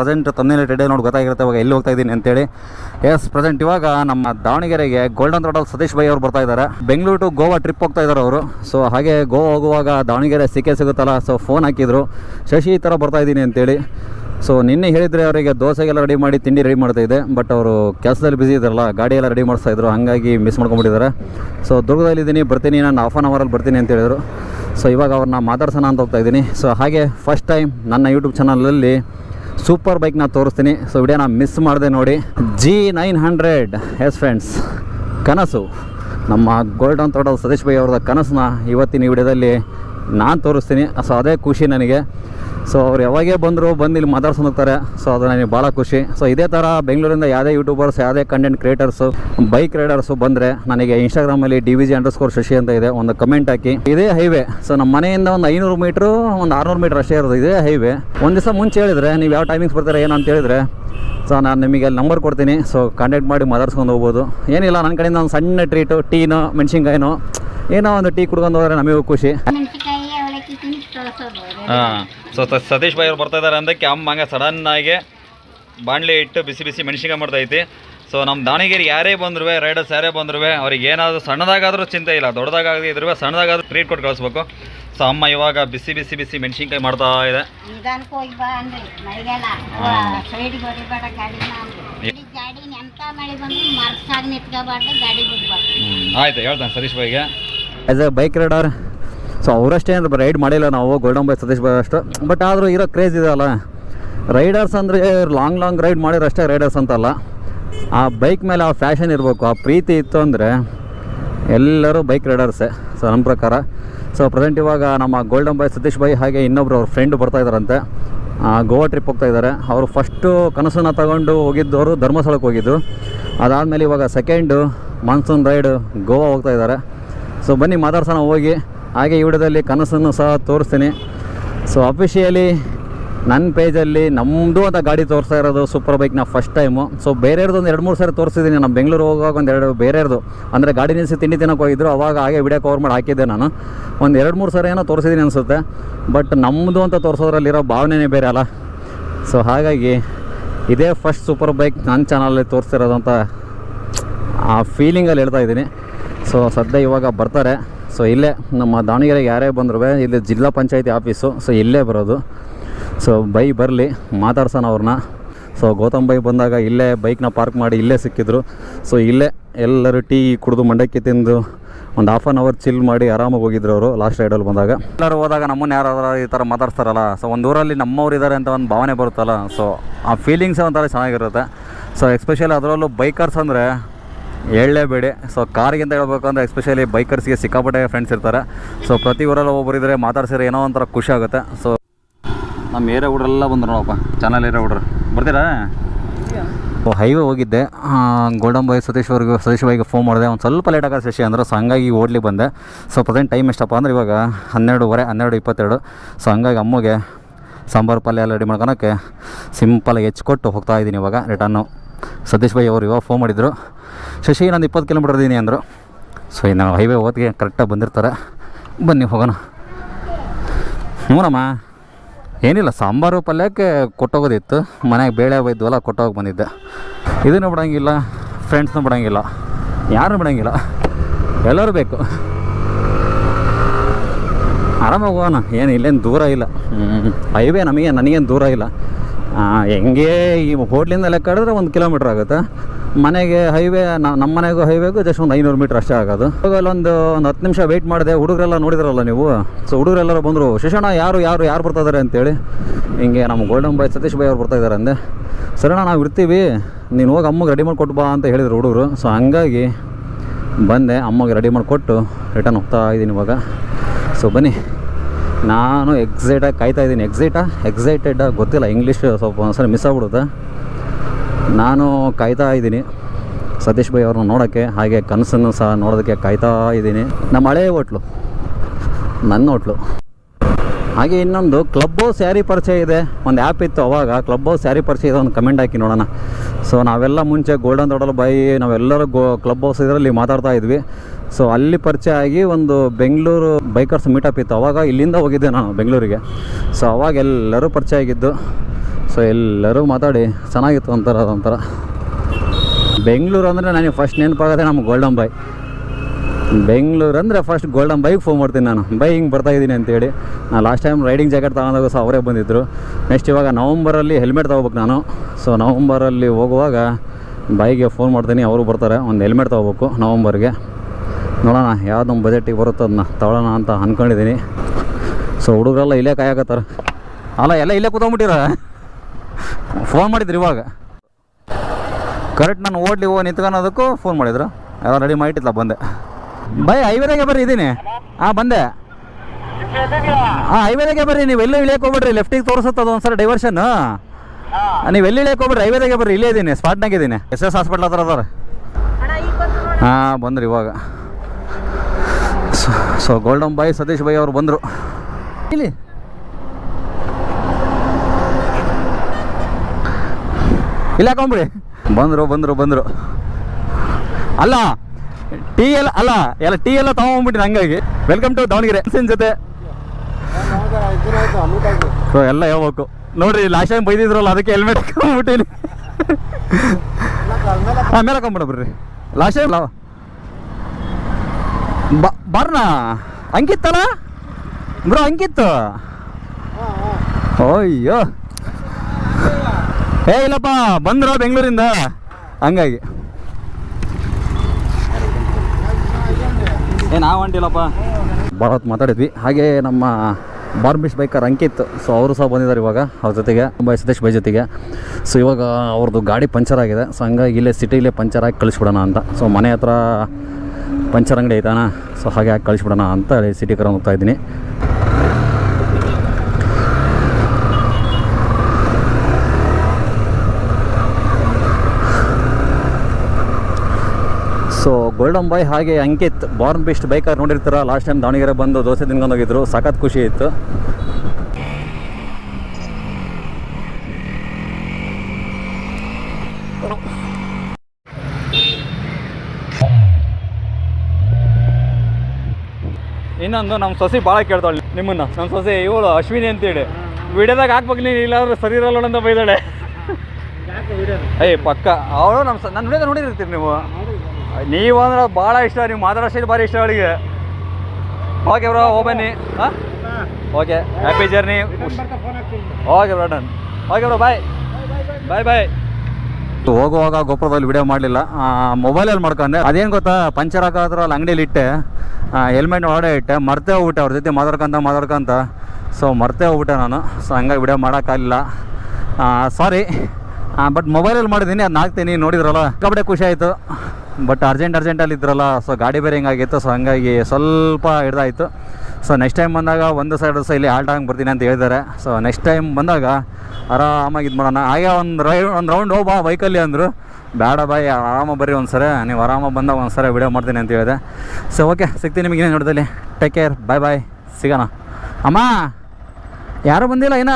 Present ತಂದಿನ ಟೆಡೆ ನೋಡಿ, ಗೊತ್ತಾಗಿರುತ್ತೆ, ಇವಾಗ ಎಲ್ಲಿ ಹೋಗ್ತಾ ಇದ್ದೀನಿ ಅಂತೇಳಿ. ಎಸ್ ಪ್ರೆಸೆಂಟ್ ಇವಾಗ ನಮ್ಮ ದಾವಣಗೆರೆಗೆ ಗೋಲ್ಡನ್ ರೋಡಲ್ಲಿ ಸತೀಶ್ ಬೈ ಅವರು ಬರ್ತಾ ಇದ್ದಾರೆ. ಬೆಂಗಳೂರು ಟು ಗೋವಾ ಟ್ರಿಪ್ ಹೋಗ್ತಾ ಇದ್ದಾರೆ ಅವರು. ಸೊ ಹಾಗೆ ಗೋವಾ ಹೋಗುವಾಗ ದಾವಣಗೆರೆ ಸಿಕ್ಕೇ ಸಿಗುತ್ತಲ್ಲ ಸೊ ಫೋನ್ ಹಾಕಿದ್ರು. ಶಶಿ ಈ ಥರ ಬರ್ತಾ ಇದ್ದೀನಿ ಅಂತೇಳಿ. ಸೊ ನಿನ್ನೆ ಹೇಳಿದರೆ ಅವರಿಗೆ ದೋಸೆಗೆಲ್ಲ ರೆಡಿ ಮಾಡಿ, ತಿಂಡಿ ರೆಡಿ ಮಾಡ್ತಾ ಇದೆ ಬಟ್ ಅವರು ಕೆಲಸದಲ್ಲಿ ಬ್ಯುಸಿ ಇದ್ದಾರಲ್ಲ, ಗಾಡಿ ಎಲ್ಲ ರೆಡಿ ಮಾಡಿಸ್ತಾ ಇದ್ರು. ಹಾಗಾಗಿ ಮಿಸ್ ಮಾಡ್ಕೊಂಬಿಟ್ಟಿದ್ದಾರೆ ಸೊ ದುರ್ಗದಲ್ಲಿದ್ದೀನಿ ಬರ್ತೀನಿ, ನಾನು ಹಾಫ್ ಆನ್ ಅವರಲ್ಲಿ ಬರ್ತೀನಿ ಅಂತ ಹೇಳಿದ್ರು. ಸೊ ಇವಾಗ ಅವ್ರನ್ನ ಮಾತಾಡ್ಸೋಣ ಅಂತ ಹೋಗ್ತಾ ಇದ್ದೀನಿ. ಸೊ ಹಾಗೆ ಫಸ್ಟ್ ಟೈಮ್ ನನ್ನ ಯೂಟ್ಯೂಬ್ ಚಾನಲಲ್ಲಿ ಸೂಪರ್ ಬೈಕ್ನ ತೋರಿಸ್ತೀನಿ. ಸೊ ವಿಡಿಯೋನ ಮಿಸ್ ಮಾಡಿದೆ ನೋಡಿ. G nine hundred S friends ಕನಸು. ನಮ್ಮ ಗೋಲ್ಡನ್ ತೋಟದ ಸತೀಶ್ ಬೈ ಅವ್ರದ ಕನಸನ್ನ ಇವತ್ತಿನ ವಿಡಿಯೋದಲ್ಲಿ ನಾನು ತೋರಿಸ್ತೀನಿ. ಸೊ ಅದೇ ಖುಷಿ ನನಗೆ. ಸೊ ಅವ್ರು ಯಾವಾಗೇ ಬಂದರು ಬಂದು ಇಲ್ಲಿ ಮಾತಾಡ್ಸ್ಕೊಂಡು ಹೋಗ್ತಾರೆ. ಸೊ ಅದು ನನಗೆ ಭಾಳ ಖುಷಿ. ಸೊ ಇದೇ ಥರ ಬೆಂಗಳೂರಿಂದ ಯಾವುದೇ ಯೂಟ್ಯೂಬರ್ಸ್ ಯಾವುದೇ ಕಂಟೆಂಟ್ ಕ್ರಿಯೇಟರ್ಸು ಬೈಕ್ ರೈಡರ್ಸು ಬಂದರೆ ನನಗೆ ಇನ್ಸ್ಟಾಗ್ರಾಮಲ್ಲಿ D V G underscore Shashi ಅಂತ ಇದೆ. ಒಂದು ಕಮೆಂಟ್ ಹಾಕಿ. ಇದೇ ಹೈವೇ ಸೊ ನಮ್ಮ ಮನೆಯಿಂದ ಒಂದು ಐನೂರು ಮೀಟ್ರು ಒಂದು ಆರುನೂರು ಮೀಟ್ರ್ ಅಷ್ಟೇ ಇರೋದು ಇದೇ ಹೈವೇ ಒಂದು ದಿವಸ ಮುಂಚೆ ಹೇಳಿದರೆ ನೀವು ಯಾವ ಟೈಮಿಂಗ್ಸ್ ಬರ್ತಾರೆ ಏನು ಅಂತ ಹೇಳಿದರೆ ಸೊ ನಾನು ನಿಮಗೆ ಅಲ್ಲಿ ನಂಬರ್ ಕೊಡ್ತೀನಿ. ಸೊ ಕಾಂಟ್ಯಾಕ್ಟ್ ಮಾಡಿ ಮಾತಾಡ್ಸ್ಕೊಂಡು ಹೋಗ್ಬೋದು. ಏನಿಲ್ಲ ನನ್ನ ಕಡೆಯಿಂದ ಒಂದು ಸಣ್ಣ ಟ್ರೀಟು ಟೀನೋ ಮೆಣಸಿನ್ಕಾಯಿನೋ ಏನೋ ಒಂದು ಟೀ ಕುಡ್ಕೊಂಡು ಹೋದ್ರೆ ನಮಗೂ ಖುಷಿ. ಹಾಂ. ಸೊ ಸತೀಶ್ ಭಾಯಿ ಅವ್ರು ಬರ್ತಾ ಇದ್ದಾರೆ ಅಂದಕ್ಕೆ ಅಮ್ಮ ಹಂಗೆ ಸಡನ್ನಾಗಿ ಬಾಣಲೆ ಇಟ್ಟು ಬಿಸಿ ಬಿಸಿ ಮೆಣಸಿನ್ಕಾಯಿ ಮಾಡ್ತೈತಿ ಸೊ ನಮ್ಮ ದಾವಣಗೆರೆ ಯಾರೇ ಬಂದ್ರು ರೈಡರ್ಸ್ ಯಾರೇ ಬಂದ್ರು ಅವ್ರಿಗೆ ಏನಾದರೂ ಸಣ್ಣದಾಗಾದರೂ ಚಿಂತೆ ಇಲ್ಲ. ದೊಡ್ಡದಾಗದೇ ಇದ್ರು ಸಣ್ಣದಾಗಾದ್ರೂ ಟ್ರೀಟ್ ಕೊಟ್ಟು ಕಳಿಸ್ಬೇಕು. ಸೊ ಅಮ್ಮ ಇವಾಗ ಬಿಸಿ ಬಿಸಿ ಬಿಸಿ ಮೆಣಸಿನ್ಕಾಯಿ ಮಾಡ್ತಾ ಇದೆ. ಆಯ್ತು ಹೇಳ್ತಾನೆ Satish ಭಾಯಿಗೆ. As a bike rider so, ಅವರಷ್ಟೇ ಅಂದ್ರೆ ರೈಡ್ ಮಾಡಿಲ್ಲ ನಾವು ಗೋಲ್ಡನ್ ಬಾಯ್ ಸತೀಶ್ ಬಾಯ್ ಅಷ್ಟು. ಬಟ್ ಆದರೂ ಇರೋ ಕ್ರೇಜ್ ಇದೆಯಲ್ಲ ರೈಡರ್ಸ್ ಅಂದರೆ ಲಾಂಗ್ ಲಾಂಗ್ ರೈಡ್ ಮಾಡಿರೋಷ್ಟೇ ರೈಡರ್ಸ್ ಅಂತಲ್ಲ. ಆ ಬೈಕ್ ಮೇಲೆ ಆ ಫ್ಯಾಷನ್ ಇರಬೇಕು, ಆ ಪ್ರೀತಿ ಇತ್ತು ಅಂದರೆ ಎಲ್ಲರೂ ಬೈಕ್ ರೈಡರ್ಸೇ ಸೊ ನಮ್ಮ ಪ್ರಕಾರ. ಸೊ ಪ್ರೆಸೆಂಟ್ ಇವಾಗ ನಮ್ಮ ಗೋಲ್ಡನ್ ಬಾಯ್ ಸತೀಶ್ ಬಾಯ್ ಹಾಗೆ ಇನ್ನೊಬ್ರು ಅವ್ರ ಫ್ರೆಂಡ್ ಬರ್ತಾ ಇದ್ದಾರಂತೆ. ಗೋವಾ ಟ್ರಿಪ್ ಹೋಗ್ತಾ ಇದ್ದಾರೆ. ಅವರು ಫಸ್ಟು ಕನಸನ್ನು ತಗೊಂಡು ಹೋಗಿದ್ದವರು ಧರ್ಮಸ್ಥಳಕ್ಕೆ ಹೋಗಿದ್ದು. ಅದಾದಮೇಲೆ ಇವಾಗ ಸೆಕೆಂಡು ಮಾನ್ಸೂನ್ ರೈಡ್ ಗೋವಾ ಹೋಗ್ತಾ ಇದ್ದಾರೆ. ಸೊ ಬನ್ನಿ ಮಾತಾಡ್ಸೋಣ, ಹೋಗಿ. ಹಾಗೆ ಈ ವಿಡಿಯೋದಲ್ಲಿ ಕನಸನ್ನು ಸಹ ತೋರಿಸ್ತೀನಿ. ಸೊ ಅಫಿಷಿಯಲಿ ನನ್ನ ಪೇಜಲ್ಲಿ ನಮ್ಮದು ಅಂತ ಗಾಡಿ ತೋರಿಸ್ತಾ ಇರೋದು ಸೂಪರ್ ಬೈಕ್ನ ಫಸ್ಟ್ ಟೈಮು ಸೊ ಬೇರೆಯವ್ರದ್ದು ಒಂದು ಎರಡು ಮೂರು ಸಾರಿ ತೋರಿಸಿದ್ದೀನಿ ನಮ್ಮ ಬೆಂಗಳೂರು ಹೋಗುವಾಗ ಒಂದು ಎರಡು ಬೇರೆಯವ್ರದ್ದು. ಅಂದರೆ ಗಾಡಿ ನಿಲ್ಲಿಸಿ ತಿಂಡಿ ತಿನ್ನೋಕೆ ಹೋಗಿದ್ರು. ಅವಾಗ ಹಾಗೆ ವಿಡಿಯೋ ಕವರ್ ಮಾಡಿ ಹಾಕಿದ್ದೆ ನಾನು. ಒಂದು ಎರಡು ಮೂರು ಸಾರಿ ಏನೋ ತೋರಿಸಿದ್ದೀನಿ ಅನಿಸುತ್ತೆ. ಬಟ್ ನಮ್ಮದು ಅಂತ ತೋರಿಸೋದ್ರಲ್ಲಿರೋ ಭಾವನೆನೇ ಬೇರೆ ಅಲ್ಲ. ಸೊ ಹಾಗಾಗಿ ಇದೇ ಫಸ್ಟ್ ಸೂಪರ್ ಬೈಕ್ ನನ್ನ ಚಾನಲಲ್ಲಿ ತೋರಿಸ್ತಿರೋದು ಅಂತ ಆ ಫೀಲಿಂಗಲ್ಲಿ ಹೇಳ್ತಾ ಇದ್ದೀನಿ. ಸೊ ಸದ್ಯ ಇವಾಗ ಬರ್ತಾರೆ. ಸೊ ಇಲ್ಲೇ ನಮ್ಮ ದಾವಣಗೆರೆಗೆ ಯಾರೇ ಬಂದ್ರು ಇಲ್ಲಿ ಜಿಲ್ಲಾ ಪಂಚಾಯತಿ ಆಫೀಸು. ಸೊ ಇಲ್ಲೇ ಬರೋದು. ಸೊ ಬೈ ಬರಲಿ, ಮಾತಾಡ್ಸೋಣ ಅವ್ರನ್ನ. ಸೊ ಗೌತಮ್ ಬೈ ಬಂದಾಗ ಇಲ್ಲೇ ಬೈಕ್ನ ಪಾರ್ಕ್ ಮಾಡಿ ಇಲ್ಲೇ ಸಿಕ್ಕಿದ್ರು. ಸೊ ಇಲ್ಲೇ ಎಲ್ಲರೂ ಟೀ ಕುಡಿದು ಮಂಡಕ್ಕಿ ತಿಂದು ಒಂದು ಹಾಫ್ ಆನ್ ಅವರ್ ಚಿಲ್ ಮಾಡಿ ಆರಾಮಾಗಿ ಹೋಗಿದ್ರು ಅವರು ಲಾಸ್ಟ್ ರೈಡಲ್ಲಿ ಬಂದಾಗ. ಎಲ್ಲರೂ ಹೋದಾಗ ನಮ್ಮನ್ನ ಯಾರಾದ್ರೂ ಈ ಥರ ಮಾತಾಡ್ತಾರಲ್ಲ ಸೊ ಒಂದು ಊರಲ್ಲಿ ನಮ್ಮವ್ರು ಇದ್ದಾರೆ ಅಂತ ಒಂದು ಭಾವನೆ ಬರುತ್ತಲ್ಲ? ಸೊ ಆ ಫೀಲಿಂಗ್ಸೇ ಒಂಥರ ಚೆನ್ನಾಗಿರುತ್ತೆ. ಸೊ ಎಸ್ಪೆಷಲಿ ಅದರಲ್ಲೂ ಬೈಕರ್ಸ್ ಅಂದರೆ ಹೇಳಲೇಬೇಡಿ ಸೊ ಕಾರ್ಗಿಂತ ಹೇಳಬೇಕು ಅಂದರೆ ಎಸ್ಪೆಷಲಿ ಬೈಕರ್ಸ್ಗೆ ಸಿಕ್ಕಾಪಟ್ಟೆ ಫ್ರೆಂಡ್ಸ್ ಇರ್ತಾರೆ. ಸೊ ಪ್ರತಿ ಊರಲ್ಲಿ ಒಬ್ಬರು ಇದ್ದರೆ ಮಾತಾಡ್ಸಿದ್ರೆ ಏನೋ ಒಂಥರ ಖುಷಿ ಆಗುತ್ತೆ. ಸೊ ನಮ್ಮ ಏರಿಯಾ ಹುಡ್ರೆಲ್ಲ ಬಂದ್ರು ನೋಡಪ್ಪ. ಚಾನಲ್ ಏರಿಯಾ ಹುಡ್ರು ಬರ್ತೀರಾ? ಸೊ ಹೈವೇ ಹೋಗಿದ್ದೆ. ಗೋಲ್ಡನ್ ಬಾಯ್ ಸತೀಶ್ ಅವ್ರಿಗೆ ಸತೀಶ್ ಬಾಯಿಗೆ ಫೋನ್ ಮಾಡಿದೆ. ಒಂದು ಸ್ವಲ್ಪ ಲೇಟ್ ಆಗೋದು ಶಶಿ ಅಂದ್ರೆ ಸೊ ಹಂಗಾಗಿ ಓಡ್ಲಿ ಬಂದೆ. ಸೊ ಪ್ರೆಸೆಂಟ್ ಟೈಮ್ ಎಷ್ಟಪ್ಪ ಅಂದ್ರೆ ಇವಾಗ ಹನ್ನೆರಡುವರೆ, ಹನ್ನೆರಡು ಇಪ್ಪತ್ತೆರಡು. ಸೊ ಹಂಗಾಗಿ ಅಮ್ಮಗೆ ಸಾಂಬಾರು ಪಲ್ಯ ಎಲ್ಲ ರೆಡಿ ಮಾಡ್ಕೊಳಕ್ಕೆ ಸಿಂಪಲಾಗಿ ಹೆಚ್ಕೊಟ್ಟು ಹೋಗ್ತಾ ಇದ್ದೀನಿ ಇವಾಗ ರಿಟರ್ನು ಸತೀಶ್ ಭಾಯಿ ಅವರು ಇವಾಗ ಫೋನ್ ಮಾಡಿದರು. ಶಶಿ ನಾನು ಇಪ್ಪತ್ತು ಕಿಲೋಮೀಟರ್ ಇದ್ದೀನಿ ಅಂದರು. ಸೊ ಇನ್ನು ಹೈವೇ ಹೋದ್ಗೆ ಕರೆಕ್ಟಾಗಿ ಬಂದಿರ್ತಾರೆ. ಬನ್ನಿ, ಹೋಗೋಣ. ನೋಡಮ್ಮ, ಏನಿಲ್ಲ, ಸಾಂಬಾರು ಪಲ್ಯಕ್ಕೆ ಕೊಟ್ಟೋಗೋದಿತ್ತು. ಮನೆಗೆ ಬೇಳೆ ಬೈದ್ವಲ್ಲ ಕೊಟ್ಟೋಗಿ ಬಂದಿದ್ದೆ. ಇದನ್ನು ಬಿಡೋಂಗಿಲ್ಲ ಫ್ರೆಂಡ್ಸ್ನೂ ಬಿಡೋಂಗಿಲ್ಲ. ಯಾರೂ ಬಿಡೋಂಗಿಲ್ಲ. ಎಲ್ಲರೂ ಬೇಕು. ಆರಾಮಾಗಿ ಹೋಗೋಣ. ಏನು, ಇಲ್ಲೇನು ದೂರ ಇಲ್ಲ. ಹೈವೇ ನಮಗೆ, ನನಗೇನು ದೂರ ಇಲ್ಲ. ಹೆಂಗೆ ಈ ಹೋಟ್ಲಿಂದ ಲೆಕ್ಕ ಆಡಿದ್ರೆ ಒಂದು ಕಿಲೋಮೀಟ್ರ್ ಆಗುತ್ತೆ. ಮನೆಗೆ ಹೈವೇ ನಮ್ಮ ಮನೆಗೂ ಹೈವೇಗೂ ಜಸ್ಟ್ ಒಂದು ಐನೂರು ಮೀಟ್ರ್ ಅಷ್ಟೇ ಆಗೋದು. ಇವಾಗ ಅಲ್ಲೊಂದು ಒಂದು ಹತ್ತು ನಿಮಿಷ ವೆಯ್ಟ್ ಮಾಡಿದೆ, ಹುಡುಗರೆಲ್ಲ ನೋಡಿದ್ರಲ್ಲ ನೀವು? ಸೊ ಹುಡುಗರೆಲ್ಲರೂ ಬಂದರು ಶಿಶಣ ಯಾರು ಯಾರು ಯಾರು ಬರ್ತಾ ಇದ್ದಾರೆ ಅಂತೇಳಿ. ಹಿಂಗೆ ನಮ್ಮ ಗೋಲ್ಡನ್ ಬಾಯ್ ಸತೀಶ್ ಬಾಯ್ ಅವ್ರು ಬರ್ತಾ ಇದ್ದಾರೆ ಅಂದೆ. ಸರಣ ನಾವು ಇರ್ತೀವಿ. ನೀನು ಹೋಗಿ ಅಮ್ಮಗೆ ರೆಡಿ ಮಾಡಿಕೊಟ್ಟು ಬಾ ಅಂತ ಹೇಳಿದ್ರು ಹುಡುಗರು. ಸೊ ಹಂಗಾಗಿ ಬಂದೆ, ಅಮ್ಮಗೆ ರೆಡಿ ಮಾಡಿಕೊಟ್ಟು ರಿಟರ್ನ್ ಹೋಗ್ತಾ ಇದ್ದೀನಿ ಇವಾಗ. ಸೊ ಬನ್ನಿ. ನಾನು ಎಕ್ಸೈಟಾಗಿ ಕಾಯ್ತಾ ಇದ್ದೀನಿ. ಎಕ್ಸೈಟಾ ಎಕ್ಸೈಟೆಡ್ ಗೊತ್ತಿಲ್ಲ. ಇಂಗ್ಲೀಷ್ ಸ್ವಲ್ಪ ಒಂದ್ಸಲ ಮಿಸ್ ಆಗ್ಬಿಡುತ್ತೆ. ನಾನು ಕಾಯ್ತಾ ಇದ್ದೀನಿ. ಸತೀಶ್ ಭಾಯ್ ಅವ್ರನ್ನ ನೋಡೋಕ್ಕೆ, ಹಾಗೆ ಕನಸನ್ನು ಸಹ ನೋಡೋದಕ್ಕೆ ಕಾಯ್ತಾ ಇದ್ದೀನಿ. ನಮ್ಮ ಹಳೆಯ ಹೋಟ್ಲು. ನನ್ನ ಹೋಟ್ಲು. ಹಾಗೆ ಇನ್ನೊಂದು ಕ್ಲಬ್ ಹೌಸ್ ಸ್ಯಾರಿ ಪರಿಚಯ ಇದೆ. ಒಂದು ಆ್ಯಪ್ ಇತ್ತು ಅವಾಗ. ಕ್ಲಬ್ ಹೌಸ್ ಸ್ಯಾರಿ ಪರಿಚಯ ಇದೆ ಒಂದು ಕಮೆಂಟ್ ಹಾಕಿ ನೋಡೋಣ. ಸೊ ನಾವೆಲ್ಲ ಮುಂಚೆ ಗೋಲ್ಡನ್ ದೊಡಲ್ ಬೈ ನಾವೆಲ್ಲರೂ ಗೋ ಕ್ಲಬ್ ಹೌಸ್ ಇದರಲ್ಲಿ ಮಾತಾಡ್ತಾ ಇದ್ವಿ. ಸೊ ಅಲ್ಲಿ ಪರಿಚಯ ಆಗಿ ಒಂದು ಬೆಂಗಳೂರು ಬೈಕರ್ಸ್ ಮೀಟಪ್ ಇತ್ತು. ಅವಾಗ ಇಲ್ಲಿಂದ ಹೋಗಿದ್ದೆ ನಾನು ಬೆಂಗಳೂರಿಗೆ. ಸೊ ಅವಾಗ ಎಲ್ಲರೂ ಪರಿಚಯ ಆಗಿದ್ದು. ಸೊ ಎಲ್ಲರೂ ಮಾತಾಡಿ, ಚೆನ್ನಾಗಿತ್ತು ಒಂಥರ ಅದೊಂಥರ ಬೆಂಗಳೂರು ಅಂದರೆ ನನಗೆ ಫಸ್ಟ್ ನೆನಪಾಗೋದೆ ನಮ್ಮ ಗೋಲ್ಡನ್ ಬೈ ಬೆಂಗಳೂರು ಅಂದರೆ ಫಸ್ಟ್ ಗೋಲ್ಡನ್ ಬೈಕ್ ಫೋನ್ ಮಾಡ್ತೀನಿ ನಾನು. ಬೈ, ಹಿಂಗೆ ಬರ್ತಾ ಇದ್ದೀನಿ ಅಂತೇಳಿ. ನಾನು ಲಾಸ್ಟ್ ಟೈಮ್ ರೈಡಿಂಗ್ ಜಾಕೆಟ್ ತಗೊಂಡಾಗ ಸಹ ಅವರೇ ಬಂದಿದ್ದರು ನೆಕ್ಸ್ಟ್ ಇವಾಗ ನವಂಬರಲ್ಲಿ ಹೆಲ್ಮೆಟ್ ತೊಗೋಬೇಕು ನಾನು. ಸೊ ನವಂಬರಲ್ಲಿ ಹೋಗುವಾಗ ಬೈಗೆ ಫೋನ್ ಮಾಡ್ತೀನಿ. ಅವರು ಬರ್ತಾರೆ. ಒಂದು ಹೆಲ್ಮೆಟ್ ತೊಗೋಬೇಕು ನವಂಬರ್ಗೆ ನೋಡೋಣ ಯಾವ್ದು ನಮ್ಮ ಬಜೆಟಿಗೆ ಬರುತ್ತೆ ಅದನ್ನ ತಗೊಳ್ಳೋಣ ಅಂತ ಅನ್ಕೊಂಡಿದ್ದೀನಿ. ಸೊ ಹುಡುಗರೆಲ್ಲ ಇಲ್ಲೇ ಕಾಯಕತ್ತಾರ. ಅಲ್ಲ ಎಲ್ಲ ಇಲ್ಲೇ ಕೂತ್ಕೊಂಡ್ಬಿಟ್ಟಿರ? ಫೋನ್ ಮಾಡಿದ್ರಿ ಇವಾಗ? ಕರೆಕ್ಟ್ ನಾನು ಓಡ್ಲಿ ಹೋಗಿ ನಿಂತ್ಕೊಳೋದಕ್ಕೂ ಫೋನ್ ಮಾಡಿದ್ರು. ಎಲ್ಲ ರೆಡಿ ಮಾಡಿಟ್ಟಿಲ್ಲ ಬಂದೆ. ಬೈ ಹೈವೇದಾಗೆ ಬರ್ರಿ ಇದ್ದೀನಿ ಹಾಂ ಬಂದೆ. ಹಾಂ ಹೈವೇದಾಗೆ ಬರ್ರಿ ನೀವು ಎಲ್ಲೂ ಇಳಿಯಕ್ಕೆ ಹೋಗ್ಬಿಡ್ರಿ ಲೆಫ್ಟಿಗೆ ತೋರಿಸುತ್ತೆ ಅದು ಒಂದ್ಸಲ ಡೈವರ್ಷನ್ ನೀವು ಎಲ್ಲಿ ಇಳಿಯಕ್ಕೆ ಹೋಗ್ಬಿಡ್ರಿ ಹೈವೇದಾಗೆ ಬರ್ರಿ ಇಲ್ಲೇ ಇದ್ದೀನಿ ಸ್ಪಾಟ್ನಾಗ ಇದ್ದೀನಿ ಎಸ್ ಎಸ್ ಹಾಸ್ಪಿಟ್ಲ್ ಹತ್ರ ಅದಾರ ಹಾಂ ಬಂದ್ರಿ ಇವಾಗ. ಸೊ ಗೋಲ್ಡನ್ ಬಾಯ್ ಸತೀಶ್ ಬಾಯಿ ಅವರು ಬಂದರು. ಇಲ್ಲಿ. ಇಲ್ಲ ಹಾಕೊಂಬಿಡಿ. ಬಂದರು ಬಂದರು ಬಂದರು. ಅಲ್ಲ ಟೀ ಎಲ್ಲ ಅಲ್ಲ ಎಲ್ಲ ಟೀ ಎಲ್ಲ ತಗೊಂಬಿಟ್ಟಿನಿ ಹಂಗಾಗಿ. Welcome to Davanagere. ಸಿನ್ ಜೊತೆ. ಸೊ ಎಲ್ಲ ಹೇಳ್ಬೇಕು. ನೋಡ್ರಿ ಲಾಸ್ಟ್ ಟೈಮ್ ಬೈದಿದ್ರಲ್ಲ ಅದಕ್ಕೆ ಹೆಲ್ಮೆಟ್ ಹಾಕೊಂಬಿಟ್ಟಿನಿ ಆಮೇಲೆ ಮೇಲೆ ಹಾಕೊಂಬಿಡ ಬರ್ರಿ ಲಾಸ್ಟ್ ಟೈಮ್ ಬ, ಬರ್ನ? ಹಂಗಿತ್ತಲ್ಲ ಬ್ರೋ ಹಂಗಿತ್ತು ಅಯ್ಯೋ. ಏ, ಇಲ್ಲಪ್ಪ, ಬಂದ್ರು ಬೆಂಗಳೂರಿಂದ? ಹಂಗಾಗಿ. ಏ, ನಾವು ಹೊಂಟಿಲ್ಲಪ್ಪ ಭಾರತ್ ಮಾತಾಡಿದ್ವಿ. ಹಾಗೆ ನಮ್ಮ ಬಾರ್ಬಿಶ್ ಬೈಕರ್ ಅಂಕಿತ್, ಸೊ ಅವರು ಸಹ ಬಂದಿದ್ದಾರೆ ಇವಾಗ ಅವ್ರ ಜೊತೆಗೆ. ಬೈ ಸತೀಶ್ ಬೈ ಜೊತೆಗೆ. ಸೊ ಇವಾಗ ಅವ್ರದ್ದು ಗಾಡಿ ಪಂಚರ್ ಆಗಿದೆ. ಸೊ ಹಂಗಾಗಿ ಇಲ್ಲೇ ಸಿಟಿಲೇ ಪಂಚರ್ ಆಗಿ ಕಳಿಸ್ಬಿಡೋಣ ಅಂತ. ಸೊ ಮನೆ ಹತ್ರ ಪಂಚರ್ ಅಂಗಡಿ ಐತಾನ ಸೊ ಹಾಗೆ ಹಾಕಿ ಕಳಿಸ್ಬಿಡೋಣ ಅಂತ ಸಿಟಿ ಕರ ಹೋಗ್ತಾ ಇದ್ದೀನಿ. ಸೊ ಗೋಲ್ಡನ್ ಬಾಯ್ ಹಾಗೆ ಅಂಕಿತ್ ಬಾರ್ನ್ ಬೆಸ್ಟ್ ಬೈಕರ್ ನೋಡಿರ್ತಾರ? ಲಾಸ್ಟ್ ಟೈಮ್ ದಾವಣಗೆರೆ ಬಂದು ದೋಸೆ ತಿನ್ಕೊಂಡು ಹೋಗಿದ್ರು. ಸಖತ್ ಖುಷಿ ಇತ್ತು. ಇನ್ನೊಂದು ನಮ್ಮ ಸೊಸಿ ಭಾಳ ಕೇಳ್ತಾಳೆ ನಿಮ್ಮನ್ನ. ನಮ್ಮ ಸೊಸಿ ಇವಳು ಅಶ್ವಿನಿ ಅಂತೇಳಿ ವಿಡಿಯೋದಾಗ ಹಾಕ್ಬೇಕು ನೀನು ಇಲ್ಲಾದ್ರೆ ಸರಿ ಇರಲ್ಲ ಅಂತ ಬೈದಾಳೆ. ಏಯ್ ಪಕ್ಕ. ಅವಳು ನಮ್ಮ ನನ್ನ ವಿಡಿಯೋದ ನೋಡಿರ್ತೀರಿ ನೀವು? ನೀವು ಅಂದ್ರೆ ಭಾಳ ಇಷ್ಟ ನೀವು ಮಾತಾಡೋಷ್ಟು ಭಾರಿ ಇಷ್ಟ ಅವಳಿಗೆ. ಓಕೆ ಬ್ರೋ ಹೋಗ್ಬನ್ನಿ ಹಾಂ? Okay happy journey okay bro done okay bro bye bye bye ಹೋಗುವಾಗ ಗೋಪುರದಲ್ಲಿ ವಿಡಿಯೋ ಮಾಡಲಿಲ್ಲ. ಮೊಬೈಲಲ್ಲಿ ಮಾಡ್ಕೊಂಡೆ. ಅದೇನು ಗೊತ್ತಾ? ಪಂಚರ್ ಹಾಕೋದ್ರ ಅಲ್ಲಿ ಅಂಗಡಿಯಲ್ಲಿ ಇಟ್ಟೆ ಹೆಲ್ಮೆಟ್ ಒಳಗಡೆ ಇಟ್ಟೆ. ಮರ್ತೇ ಹೋಗ್ಬಿಟ್ಟೆ ಅವ್ರ ಜೊತೆ ಮಾತಾಡ್ಕೊಂತ ಮಾತಾಡ್ಕೊಂತ. ಸೊ ಮರ್ತೇ ಹೋಗ್ಬಿಟ್ಟೆ ನಾನು. ಸೊ ಹಂಗಾಗಿ ವಿಡಿಯೋ ಮಾಡೋಕ್ಕಾಗಲಿಲ್ಲ. ಸಾರಿ ಬಟ್ ಮೊಬೈಲಲ್ಲಿ ಮಾಡಿದ್ದೀನಿ. ಅದನ್ನ ಹಾಕ್ತೀನಿ. ನೋಡಿದ್ರಲ್ಲ? ಕಬಡ್ಡೆ ಖುಷಿ ಆಯಿತು. ಬಟ್ ಅರ್ಜೆಂಟ್ ಅರ್ಜೆಂಟಲ್ಲಿ ಇದ್ರಲ್ಲ ಸೊ ಗಾಡಿ ಬೇರೆ ಹಿಂಗಾಗಿತ್ತು ಸೊ ಹಂಗಾಗಿ ಸ್ವಲ್ಪ ಹಿಡ್ದಾಯಿತು. ಸೊ ನೆಕ್ಸ್ಟ್ ಟೈಮ್ ಬಂದಾಗ ಒಂದು ಸೈಡ್ ಸಹ ಇಲ್ಲಿ ಆಲ್ಟ್ ಆಗಿ ಬರ್ತೀನಿ ಅಂತ ಹೇಳಿದ್ದಾರೆ. ಸೊ ನೆಕ್ಸ್ಟ್ ಟೈಮ್ ಬಂದಾಗ ಆರಾಮಾಗಿ ಇದು ಮಾಡೋಣ. ಹಾಗೆ ಒಂದು ರೈ, ಒಂದು ರೌಂಡ್ ಹೋಗ್ಬಾ ಬೈಕಲ್ಲಿ ಅಂದರು. ಬೇಡ ಬಾಯ್, ಆರಾಮಾಗಿ ಬರ್ರಿ ಒಂದು ಸರಿ ನೀವು ಆರಾಮಾಗಿ ಬಂದಾಗ ಒಂದು ಸರಿ ವಿಡಿಯೋ ಮಾಡ್ತೀನಿ ಅಂತ ಹೇಳಿದೆ. ಸೊ ಓಕೆ ಸಿಗ್ತೀನಿ ನಿಮಗೆ ನೋಡ್ದಲ್ಲಿ. ಟೇಕ್ ಕೇರ್ ಬಾಯ್ ಬಾಯ್ ಸಿಗೋಣ. ಅಮ್ಮ, ಯಾರೂ ಬಂದಿಲ್ಲ ಇನ್ನ?